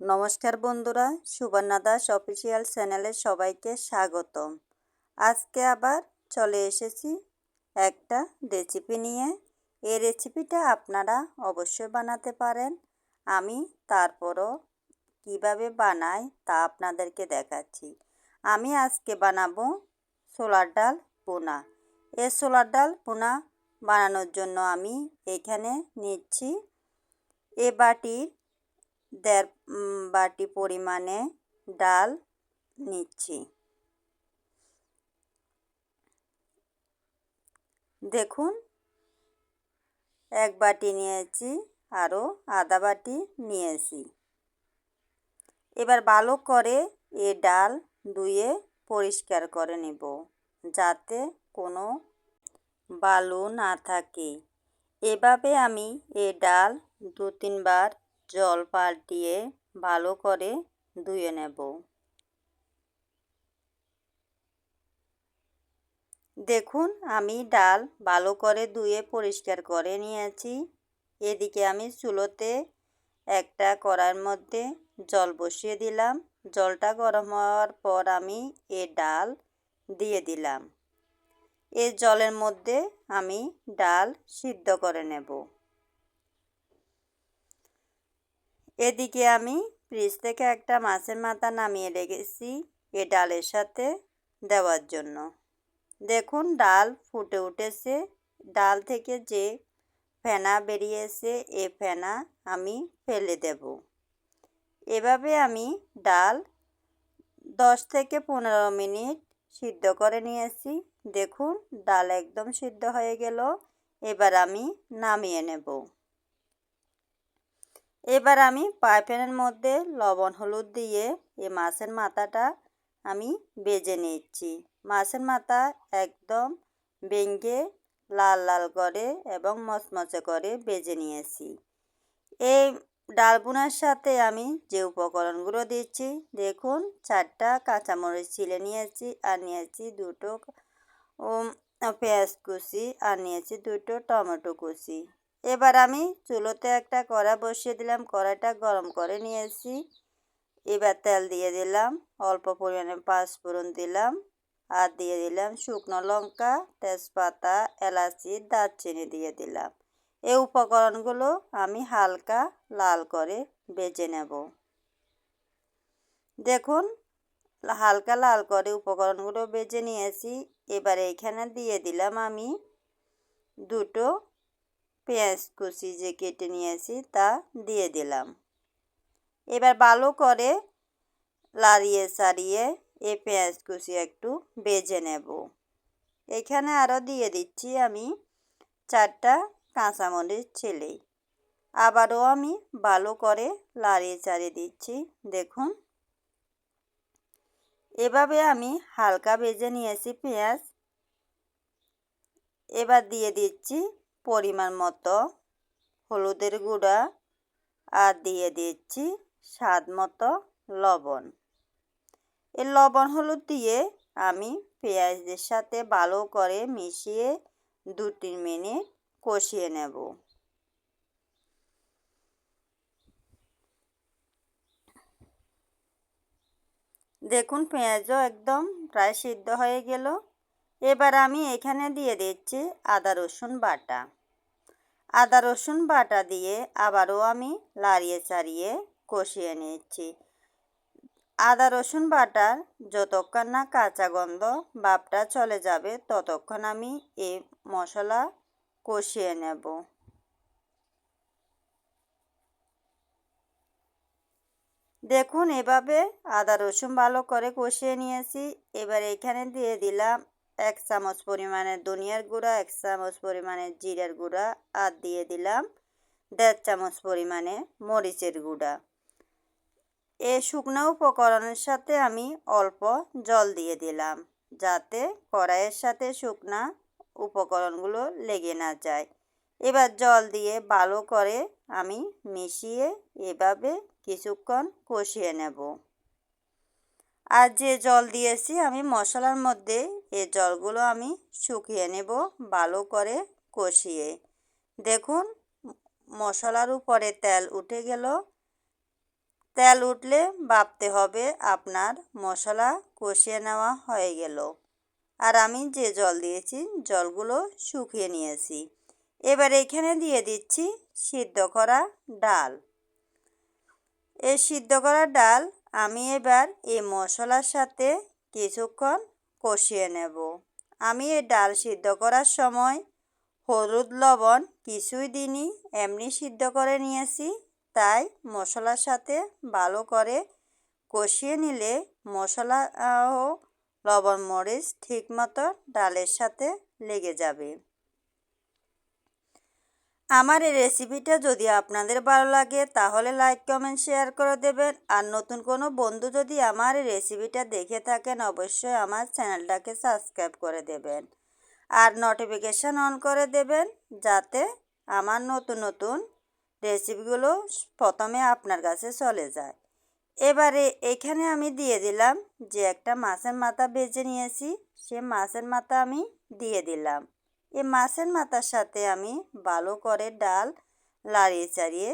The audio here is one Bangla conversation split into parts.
নমস্কার বন্ধুরা, সুবর্ণা দাস অফিসিয়াল চ্যানেলে সবাইকে স্বাগতম। আজকে আবার চলে এসেছি একটা রেসিপি নিয়ে। এই রেসিপিটা আপনারা অবশ্যই বানাতে পারেন। আমি তারপরও কীভাবে বানাই তা আপনাদেরকে দেখাচ্ছি। আমি আজকে বানাবো ছোলার ডাল পোনা এ ছোলার ডাল পোনা বানানোর জন্য আমি এখানে নিচ্ছি এ বাটির দেড় বাটি পরিমাণে ডাল নিচ্ছি। দেখুন, এক বাটি নিয়েছি, আরও আধা বাটি নিয়েছি। এবার ভালো করে এ ডাল ধুয়ে পরিষ্কার করে নেব, যাতে কোনো বালু না থাকে। এভাবে আমি এ ডাল দু তিনবার জল পাল্টিয়ে ভালো করে ধুয়ে নেব। দেখুন, আমি ডাল ভালো করে ধুয়ে পরিষ্কার করে নিয়েছি। এদিকে আমি চুলোতে একটা কড়ার মধ্যে জল বসিয়ে দিলাম। জলটা গরম হওয়ার পর আমি এ ডাল দিয়ে দিলাম। এ জলের মধ্যে আমি ডাল সিদ্ধ করে নেব। এদিকে আমি ফ্রিজ থেকে একটা মাছের মাথা নামিয়ে রেখেছি এ ডালের সাথে দেওয়ার জন্য। দেখুন, ডাল ফুটে উঠেছে। ডাল থেকে যে ফেনা বেরিয়েছে, এ ফেনা আমি ফেলে দেব। এভাবে আমি ডাল দশ থেকে পনেরো মিনিট সিদ্ধ করে নিয়েছি। দেখুন, ডাল একদম সিদ্ধ হয়ে গেল। এবার আমি নামিয়ে নেব। এবার আমি পাইপ্যানের মধ্যে লবণ হলুদ দিয়ে এই মাছের মাথাটা আমি বেজে নিচ্ছি। মাছের মাথা একদম ভেঙে লাল লাল করে এবং মচমচে করে বেজে নিয়েছি। এই ডাল বোনার সাথে আমি যে উপকরণগুলো দিচ্ছি, দেখুন চারটা কাঁচামরিচ ছিলে নিয়েছি, আর নিয়েছি দুটো পেঁয়াজ কুচি, আর নিয়েছি দুটো টমেটো কুচি। এবার আমি চুলোতে একটা কড়া বসিয়ে দিলাম কড়াটা গরম করে নিয়েছি। এবার তেল দিয়ে দিলাম, অল্প পরিমাণে পাঁচ পাঁচফোড়ন দিলাম আর দিয়ে দিলাম শুকনো লঙ্কা, তেজপাতা, এলাচি, দারচিনি দিয়ে দিলাম। এই উপকরণগুলো আমি হালকা লাল করে বেজে নেব। দেখুন, হালকা লাল করে উপকরণগুলো বেজে নিয়েছি। এবার এখানে দিয়ে দিলাম আমি দুটো পেঁয়াজ কুচি যে কেটে নিয়েছি তা দিয়ে দিলাম। এবার ভালো করে লাড়িয়ে সারিয়ে এই পেঁয়াজ কুচি একটু বেজে নেব। এখানে আরও দিয়ে দিচ্ছি আমি চারটা কাঁচামরিচ ছেলে। আবারও আমি ভালো করে লাড়িয়ে চাড়িয়ে দিচ্ছি, দেখুন। এভাবে আমি হালকা বেজে নিয়েছি পেঁয়াজ। এবার দিয়ে দিচ্ছি পরিমাণ মতো হলুদের গুঁড়া আর দিয়ে দিচ্ছি স্বাদ মতো লবণ। এই লবণ হলুদ দিয়ে আমি পেঁয়াজের সাথে ভালো করে মিশিয়ে দু তিন মিনিট কষিয়ে নেব। দেখুন পেঁয়াজও একদম প্রায় সিদ্ধ হয়ে গেল। এবার আমি এখানে দিয়ে দিচ্ছি আদা, রসুন বাটা। আদা, রসুন বাটা দিয়ে আবারও আমি লাড়িয়ে চাড়িয়ে কষিয়ে নিচ্ছি। আদা, রসুন বাটার যতক্ষণ না কাঁচা গন্ধ বাপটা চলে যাবে, ততক্ষণ আমি এই মশলা কষিয়ে নেব। দেখুন, এভাবে আদা, রসুন ভালো করে কষিয়ে নিয়েছি। এবার এখানে দিয়ে দিলাম এক চামচ পরিমাণে ধনিয়ার গুঁড়া, এক চামচ পরিমাণে জিরার গুঁড়া আর দিয়ে দিলাম দেড় চামচ পরিমাণে মরিচের গুঁড়া। এ শুকনো উপকরণের সাথে আমি অল্প জল দিয়ে দিলাম যাতে কড়াইয়ের সাথে শুকনা উপকরণগুলো লেগে না যায়। এবার জল দিয়ে ভালো করে আমি মিশিয়ে এভাবে কিছুক্ষণ কষিয়ে নেব। আর যে জল দিয়েছি আমি মশলার মধ্যে এই জলগুলো আমি শুকিয়ে নেব ভালো করে কষিয়ে। দেখুন, মশলার উপরে তেল উঠে গেল। তেল উঠলে ভাবতে হবে আপনার মশলা কষিয়ে নেওয়া হয়ে গেল। আর আমি যে জল দিয়েছি, জলগুলো শুকিয়ে নিয়েছি। এবার এখানে দিয়ে দিচ্ছি সিদ্ধ করা ডাল। এই সিদ্ধ করা ডাল আমি এবার এই মশলার সাথে কিছুক্ষণ কষিয়ে নেব। আমি এই ডাল সিদ্ধ করার সময় হলুদ লবণ কিছুই দিনই এমনি সিদ্ধ করে নিয়েছি। তাই মশলার সাথে ভালো করে কষিয়ে নিলে মশলা ও লবণ মরিচ ঠিকমতো ডালের সাথে লেগে যাবে। আমার এই রেসিপিটা যদি আপনাদের ভালো লাগে, তাহলে লাইক কমেন্ট শেয়ার করে দেবেন। আর নতুন কোনো বন্ধু যদি আমার এই রেসিপিটা দেখে থাকেন, অবশ্যই আমার চ্যানেলটাকে সাবস্ক্রাইব করে দেবেন। আর নোটিফিকেশান অন করে দেবেন, যাতে আমার নতুন নতুন রেসিপিগুলো প্রথমে আপনার কাছে চলে যায়। এবারে এখানে আমি দিয়ে দিলাম যে একটা মাছের মাথা বেজে নিয়েছি, সে মাছের মাথা আমি দিয়ে দিলাম। এই মাছের মাথার সাথে আমি ভালো করে ডাল লাড়িয়ে চাড়িয়ে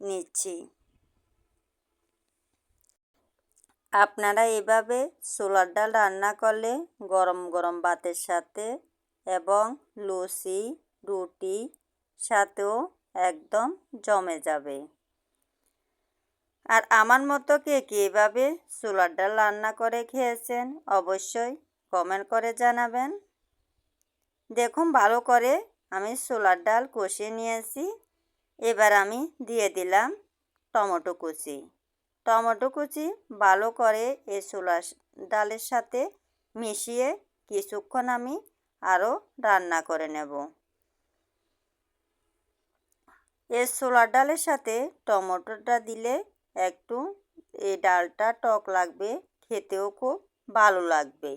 নিচ্ছি। আপনারা এভাবে ছোলার ডাল রান্না করলে গরম গরম ভাতের সাথে এবং লুচি রুটি সাথেও একদম জমে যাবে। আর আমার মতো কে কে এভাবে ছোলার ডাল রান্না করে খেয়েছেন অবশ্যই কমেন্ট করে জানাবেন। দেখুন ভালো করে আমি ছোলার ডাল কষিয়ে নিয়েছি। এবার আমি দিয়ে দিলাম টমেটো কুচি। টমেটো কুচি ভালো করে এই ছোলার ডালের সাথে মিশিয়ে কিছুক্ষণ আমি আরও রান্না করে নেব। এই ছোলার ডালের সাথে টমেটোটা দিলে একটু এই ডালটা টক লাগবে, খেতেও খুব ভালো লাগবে।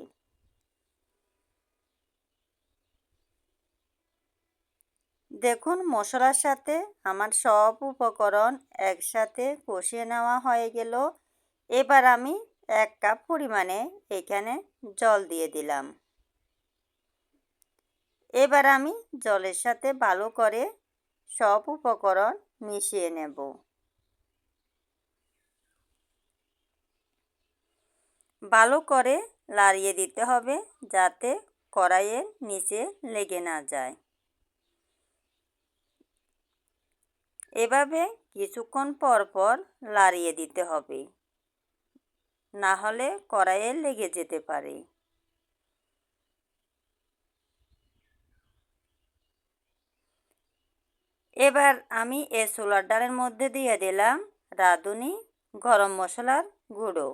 দেখুন, মশলার সাথে আমার সব উপকরণ একসাথে কষিয়ে নেওয়া হয়ে গেল। এবার আমি এক কাপ পরিমাণে এখানে জল দিয়ে দিলাম। এবার আমি জলের সাথে ভালো করে সব উপকরণ মিশিয়ে নেব। ভালো করে লাড়িয়ে দিতে হবে যাতে কড়াইয়ের নিচে লেগে না যায়। এভাবে কিছুক্ষণ পর পর লাড়িয়ে দিতে হবে। না হলে কড়াইয়ে লেগে যেতে পারে। এবার আমি এ ছোলার ডালের মধ্যে দিয়ে দিলাম রাঁধুনি গরম মশলার গুঁড়ো।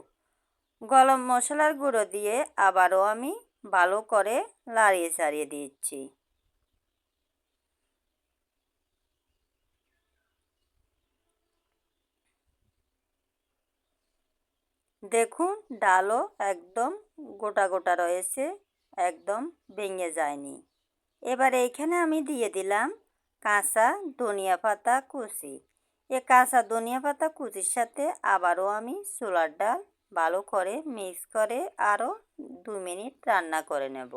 গরম মশলার গুঁড়ো দিয়ে আবারও আমি ভালো করে লাড়িয়ে চাড়িয়ে দিচ্ছি। দেখুন, ডালও একদম গোটা গোটা রয়েছে, একদম ভেঙে যায়নি। এবার এইখানে আমি দিয়ে দিলাম কাঁচা ধনিয়া পাতা কুচি। এ কাঁচা ধনিয়া পাতা কুচির সাথে আবারও আমি ছোলার ডাল ভালো করে মিক্স করে আরও দু মিনিট রান্না করে নেব।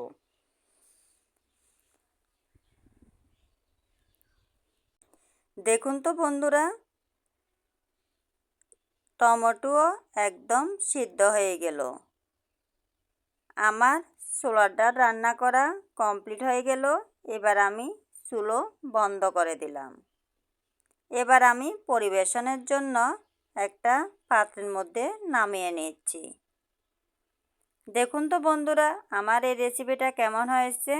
দেখুন তো বন্ধুরা টমেটোও একদম সিদ্ধ হয়ে গেল। আমার ছোলার ডাল রান্না করা কমপ্লিট হয়ে গেল। এবার আমি চুলো বন্ধ করে দিলাম। এবার আমি পরিবেশনের জন্য একটা পাত্রের মধ্যে নামিয়ে নিচ্ছি। দেখুন তো বন্ধুরা, আমার এই রেসিপিটা কেমন হয়েছে?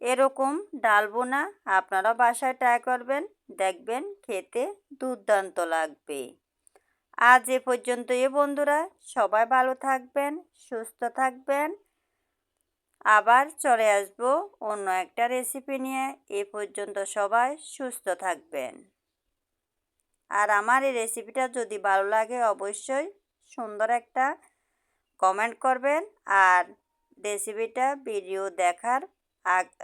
এরকম ডাল বোনা আপনারা বাসায় ট্রাই করবেন। দেখবেন খেতে দুর্দান্ত লাগবে। আজ এ পর্যন্ত এ বন্ধুরা। সবাই ভালো থাকবেন, সুস্থ থাকবেন। আবার চলে আসব অন্য একটা রেসিপি নিয়ে। এ পর্যন্ত সবাই সুস্থ থাকবেন। আর আমার এই রেসিপিটা যদি ভালো লাগে অবশ্যই সুন্দর একটা কমেন্ট করবেন। আর রেসিপিটা ভিডিও দেখার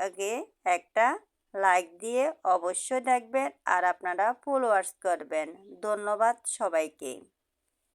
আগে একটা লাইক দিয়ে অবশ্যই দেখবেন আর আপনারা ফলোয়ার্স করবেন। ধন্যবাদ সবাইকে।